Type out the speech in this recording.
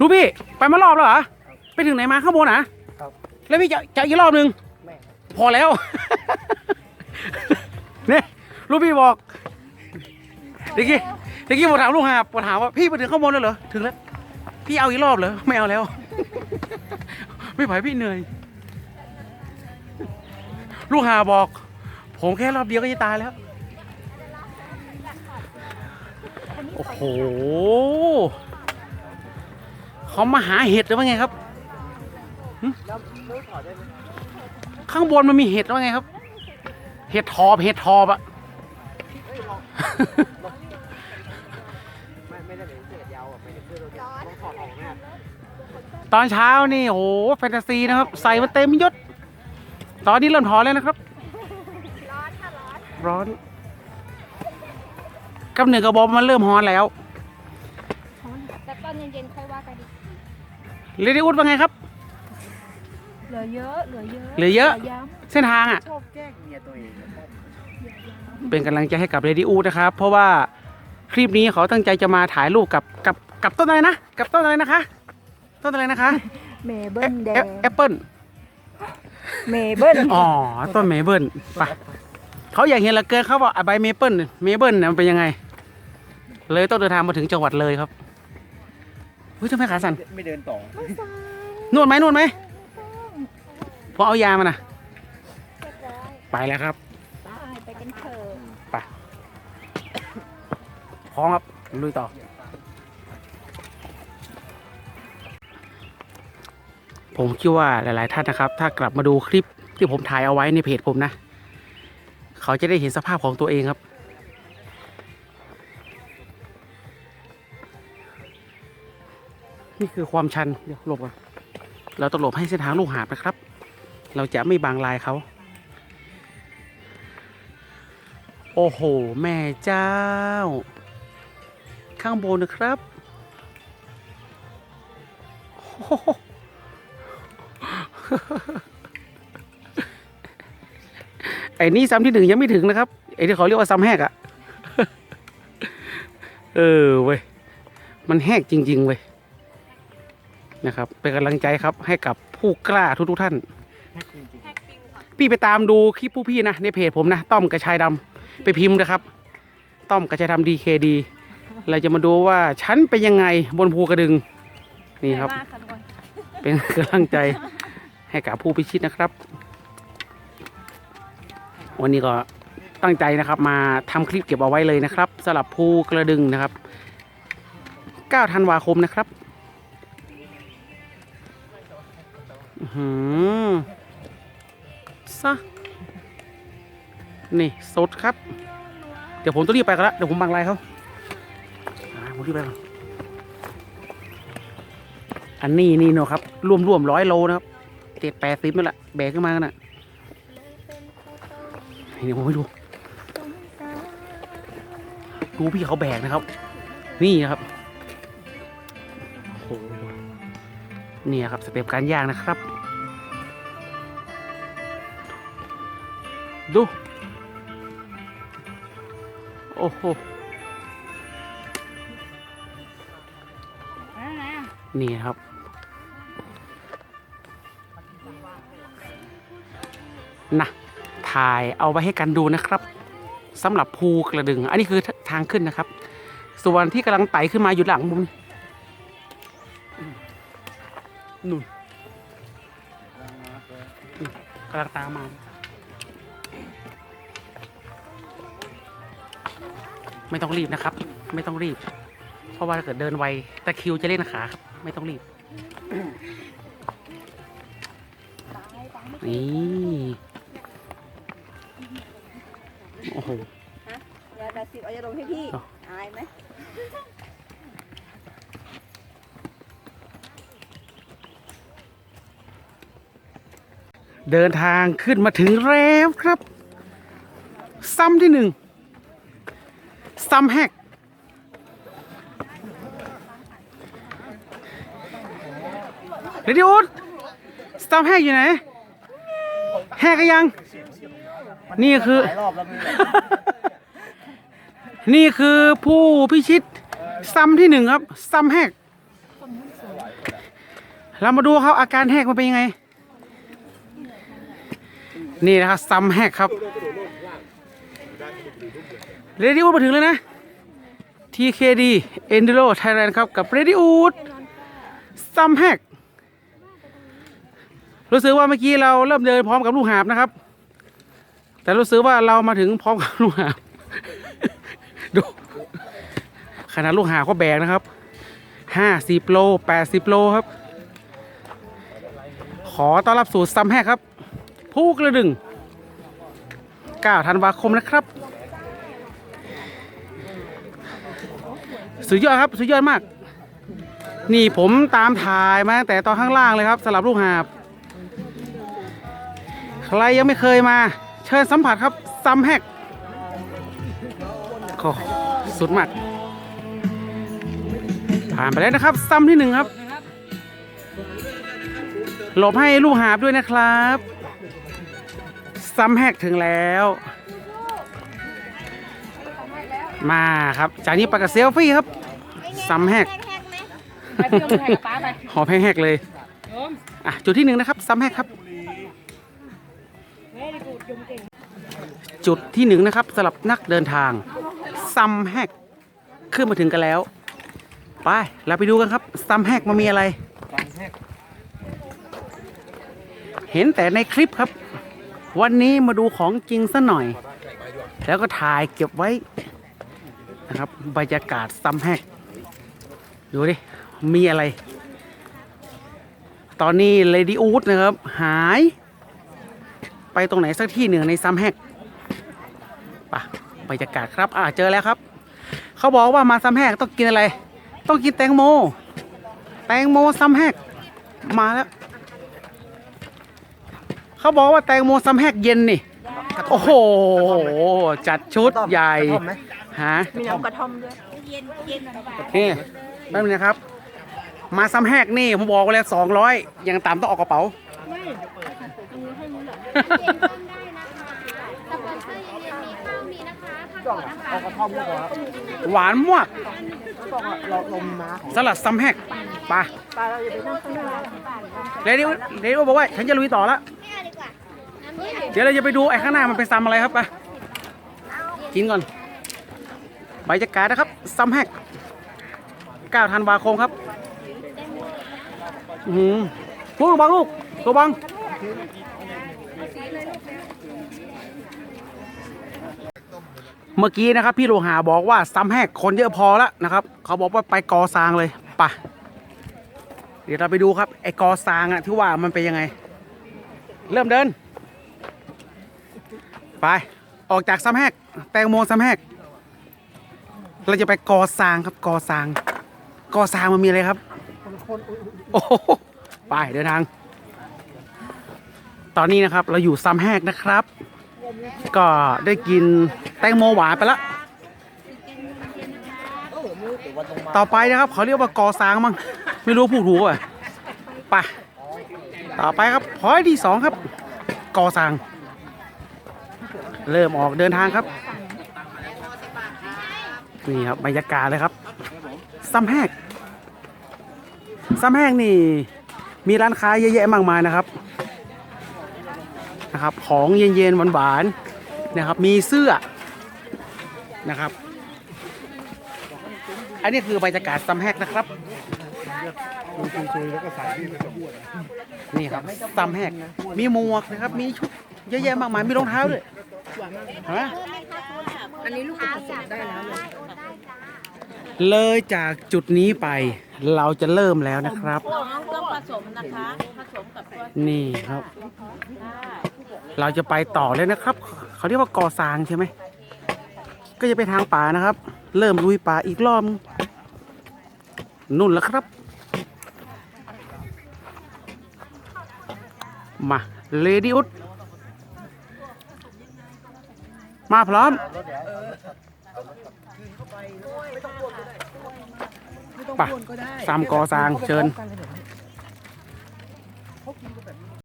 รู้พี่ไปมารอบแล้วเหรอไปถึงไหนมาข้างบนนะครับแล้วพี่จะจะอีกรอบหนึ่งไม่พอแล้ว เนี่ยลูกพี่บอกเมื่อกี้เมื่อกี้ผมถามลูกหาบผมถามว่าพี่ไปถึงข้างบนแล้วเหรอถึงแล้ว พี่เอาอีกรอบเหรอไม่เอาแล้ว ไม่ไหวพี่เหนื่อย ลูกหาบอก ผมแค่รอบเดียวก็จะตายแล้วโอ้โห เขามาหาเห็ดหรือว่าไงครับแล้วแล้วถอดได้ไหมข้างบนมันมีเห็ดหรือว่าไงครับ เห็ดทอบเห็ดทอบอะเฮ้ยลองไม่ไม่ได้เป็นเศษยาวอะไม่ได้เพื่อเราเนี่ยต้องถอดออกเนี่ยตอนเช้านี่โอ้โหแฟนตาซีนะครับ ใส่มาเต็มยศ ตอนนี้เริ่มถอนแล้วนะครับ ร้อนค่ะร้อนร้อนกำเนิดกระบอกมันเริ่มฮ้อนแล้ว เรดิอุดว่าไงครับ เหลือเยอะ เหลือเยอะเหลือเยอะ ย้เส้นทางอะ ชอบแกล้งเมียตัวเองอะเป็นกำลังใจให้กับเรดิอูดนะครับ เพราะว่าคลิปนี้เขาตั้งใจจะมาถ่ายรูปกับกับกับต้นอะไรนะ กับต้นอะไรนะคะ ต้นอะไรนะคะำเมเบิลแดงแอปเปิล เมเบิลอ๋อต้นเมเบิลไปเขาอยากเห็นเหละเกินเขาบอกใบเมเปิลเมเบิลเนี่ยมันเป็นยังไง เลยต้องเดินทางมาถึงจังหวัดเลยครับ เฮ้ยทำไมขาสั่นไม่เดินต่อ นวดไหมนวดไหมพอเอายามานะเรียบร้อยไปแล้วครับไปไปกันเถอะพร้อมครับลุยต่อ ผมคิดว่าหลาย ๆ ท่านนะครับ ถ้ากลับมาดูคลิปที่ผมถ่ายเอาไว้ในเพจผมนะ เขาจะได้เห็นสภาพของตัวเองครับ นี่คือความชันเดี๋ยวหลบก่อนเราต้องหลบให้เส้นทางลูกหาบนะครับ เราจะไม่บางลายเขาโอ้โห แม่เจ้า ข้างบนนะครับ ไอ้นี่ซ้ำที่หนึ่งยังไม่ถึงนะครับ ไอ้ที่เขาเรียกว่าซ้ำแหกอะเออเว้ย มันแหกจริง ๆ เว้ย นะครับ เป็นกำลังใจครับให้กับผู้กล้าทุกๆท่าน พี่ไปตามดูคลิปผู้พี่นะในเพจผมนะต้อมกระชายดำไปพิมพ์นะครับ ต้อมกระชายดำดีเคดีเราจะมาดูว่าฉันเป็นยังไงบนภูกระดึง นี่ครับไม่ว่าค่ะทุกคนเป็นกำลังใจให้กับผู้พิชิตนะครับ วันนี้ก็ตั้งใจนะครับ มาทำคลิปเก็บเอาไว้เลยนะครับสำหรับภูกระดึงนะครับ 9 ธันวาคมนะครับ หือซะนี่สดครับ เดี๋ยวผมต้องรีบไปกันละเดี๋ยวผมบังไลน์เขาผมรีบไปก่อนอันนี้นี่เนาะครับรวมรวมร้อยโลนะครับเจ็ดแปดสิบนี่แหละแบกขึ้นมากันน่ะนี่ผมให้ดูดูพี่เขาแบกนะครับ นี่นะครับ นี่ยครับสเต็ปการย่างนะครับ ดู โอ้โหนี่ครับ นะ ถ่ายเอาไว้ให้กันดูนะครับสำหรับภูกระดึง อันนี้คือทางขึ้นนะครับ ส่วนที่กำลังไต่ขึ้นมาอยู่หลังมุมนี้ นู่นกำลังตามมาไม่ต้องรีบนะครับ ไม่ต้องรีบ เพราะว่าถ้าเกิดเดินไวตะคิวจะเล่นขาครับ ไม่ต้องรีบ นี่ โอ้โห ยาแปดสิบเอายาดมให้พี่ เอา อายไหม เดินทางขึ้นมาถึงแล้วครับ ซ้ำที่หนึ่งซ้ำแหกเรดิโอดซ้ำแหกอยู่ไหนแหกยัง นี่คือ นี่คือผู้พิชิต ซ้ำที่หนึ่งครับ ซ้ำแหกเรามาดูเขาอาการแหกมันเป็นยังไง นี่นะครับซัมแหกครับเรดิโอมาถึงแล้วนะ TKD Enduro Thailand ครับกับ r e d i o o d ซัมแหกรู้สึกว่าเมื่อกี้เราเริ่มเดินพร้อมกับลูกหาบนะครับ แต่รู้สึกว่าเรามาถึงพร้อมกับลูกหาบดูขนาดลูกหาบก็แบกนะครับห้าสิบโลแปดสิบโลครับ ขอต้อนรับสู่ซัมแฮกครับ ผู้กระดึง9ธันวาคมนะครับสุดยอดครับสุดยอดมาก นี่ผมตามถ่ายมาตั้งแต่ตอนข้างล่างเลยครับสลับลูกหาบ ใครยังไม่เคยมา เชิญสัมผัสครับซัมแฮกโอ้สุดมาก ผ่านไปแล้วนะครับซัมที่หนึ่งครับ หลบให้ลูกหาบด้วยนะครับ ซัมแฮกถึงแล้ว มาครับ จากนี้ไปกับเซลฟี่ครับซัมแฮกไปเพื่อนไปกับป้าไปหอแพงแฮกเลยอะจุดที่หนึ่งนะครับซัมแฮกครับ จุดที่หนึ่งนะครับสำหรับนักเดินทางซัมแฮกขึ้นมาถึงกันแล้ว ไปเราไปดูกันครับซัมแฮกมันมีอะไร เห็นแต่ในคลิปครับ วันนี้มาดูของจริงซะหน่อย แล้วก็ถ่ายเก็บไว้นะครับบรรยากาศซัมแฮกดูดิ มีอะไร ตอนนี้เลดี้อูดนะครับ หาย ไปตรงไหนสักที่หนึ่งในซัมแฮกปะบรรยากาศครับ อ่าเจอแล้วครับ เขาบอกว่ามาซัมแฮกต้องกินอะไร ต้องกินแตงโม แตงโมซัมแฮกมาแล้ว เขาบอกว่าแตงโมซัมแฮกเย็นนี่ โอ้โห จัดชุดใหญ่ กระท่อมไหม ฮะ มีน้ำกระท่อมด้วยเย็นเย็นหน่อยนี่แป๊บนึงนะครับ มาซ้ำแหกนี่ผมบอกไว้แล้วสองร้อยยังต่ำต้องออกกระเป๋า สปอนเซอร์เย็นๆมีข้าวมีนะคะทางกล่องก่อนนะคะ เอากระท่อมด้วยครับหวานมากกล่องเราลมมาของสลัดซ้ำแหกไปตาเราจะไปนั่งข้างหน้าเรดิโอเรดิโอบอกว่า ฉันจะลุยต่อแล้ว เดี๋ยวเราจะไปดูไอ้ข้างหน้ามันเป็นซ้ำอะไรครับไปกินก่อนใบรรยากาศนะครับซ้ำแหก9ธันวาคมครับอือหือพูดบังลูกตัวบังเมื่อกี้นะครับพี่โลหาบอกว่าซ้ำแหกคนเยอะพอแล้วนะครับ เขาบอกว่าไปกอซางเลยปะเดี๋ยวเราไปดูครับไอ้กอซางอะที่ว่ามันเป็นยังไง เริ่มเดิน ไป ออกจากซ้ำแหกแตงโมซ้ำแหกเราจะไปกอซางครับกอซางกอซางมันมีอะไรครับโอ้ไปเดินทาง ตอนนี้นะครับเราอยู่ซ้ำแหกนะครับ ก็ได้กินแตงโมหวานไปแล้วต่อไปนะครับเขาเรียกว่ากอซางมั้งไม่รู้พูดถูกป่ะไปต่อไปครับพอยที่สองครับ กอซาง เริ่มออกเดินทางครับ นี่ครับบรรยากาศเลยครับซ้ำแหกซ้ำแหกนี่ มีร้านค้าเยอะแยะมากมายนะครับนะครับ ของเย็นๆหวานๆนะครับ มีเสื้อนะครับ อันนี้คือบรรยากาศซัมแฮกนะครับนี่ครับซัมแฮกมีหมวกนะครับ มีชุดเยอะแยะมากมายมีรองเท้าด้วย เห็นไหมอันนี้ลูกค้าสั่งได้แล้วเลยเลยจากจุดนี้ไป เราจะเริ่มแล้วนะครับ ต้องผสมนะคะผสมกับตัวนี่ครับ เราจะไปต่อเลยนะครับ เขาเรียกว่ากอซางใช่ไหม ก็จะไปทางป่านะครับ เริ่มลุยป่าอีกรอบนึงนุ่นแล้วครับ มาเลดี้อุด มาพร้อมไป่ะสามกอซางเชิญกันเลย